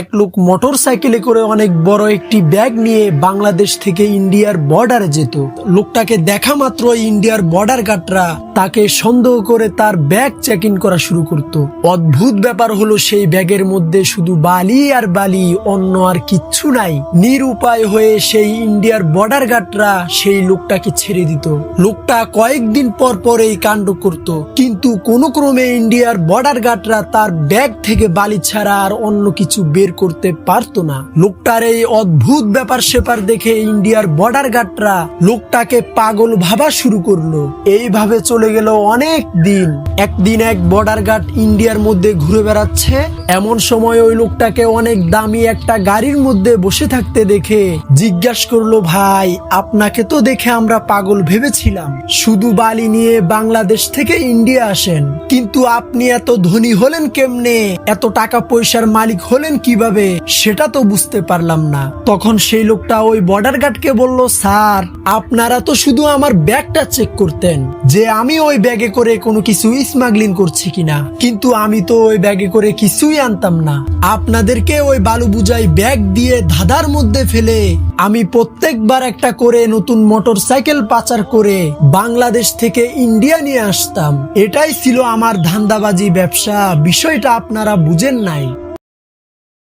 এক লোক মোটর সাইকেলে করে অনেক বড় একটি ব্যাগ নিয়ে বাংলাদেশ থেকে ইন্ডিয়ার বর্ডারে যেত। লোকটাকে দেখা মাত্র ইন্ডিয়ার বর্ডার গার্ডরা তাকে সন্দেহ করে তার ব্যাগ চেক ইন করা শুরু করত। অদ্ভুত ব্যাপার হলো সেই ব্যাগের মধ্যে শুধু বালি আর বালি, অন্য আর কিচ্ছু নাই। নিরুপায় হয়ে সেই ইন্ডিয়ার বর্ডার গার্ডরা সেই লোকটাকে ছেড়ে দিত। লোকটা কয়েকদিন পর পর এই কাণ্ড করত। কিন্তু কোনো ক্রমে ইন্ডিয়ার বর্ডার গার্ডরা তার ব্যাগ থেকে বালি ছাড়া আর অন্য কিছু বের করতে পারতো না। লোকটার এই অদ্ভুত ব্যাপার সেপার দেখে ইন্ডিয়ার বর্ডার গার্ডরা লোকটাকে পাগল ভাবা শুরু করল। এইভাবে চলে গেল অনেক দিন। একদিন এক বর্ডার গার্ড ইন্ডিয়ার মধ্যে ঘুরে বেড়াচ্ছে। এমন সময় ওই লোকটাকে অনেক দামি একটা গাড়ির মধ্যে বসে থাকতে দেখে জিজ্ঞাসা করল, ভাই, আপনাকে তো দেখে আমরা পাগল ভেবেছিলাম। শুধু বালি নিয়ে বাংলাদেশ থেকে ইন্ডিয়া আসেন। কিন্তু আপনি এত ধনী হলেন কেমনে? এত টাকা পয়সার মালিক হলেন কীভাবে? সেটা তো বুঝতে পারলাম না। তখন সেই লোকটা ওই বর্ডার গার্ডকে বলল, স্যার, আপনারা তো শুধু আমার ব্যাগটা চেক করতেন যে আমি ওই ব্যাগে করে কোনো কিছু স্মাগলিং করছি কিনা। কিন্তু আমি তো ওই ব্যাগে করে কিছুই আনতাম না। আপনাদেরকে ওই বালু বুঝাই ব্যাগ দিয়ে ধাঁধার মধ্যে ফেলে আমি প্রত্যেকবার একটা করে নতুন মোটর সাইকেল পাচার করে বাংলাদেশ থেকে ইন্ডিয়া নিয়ে আসতাম। এটাই ছিল আমার ধান্দাবাজি ব্যবসা। বিষয়টা আপনারা বুঝেন নাই।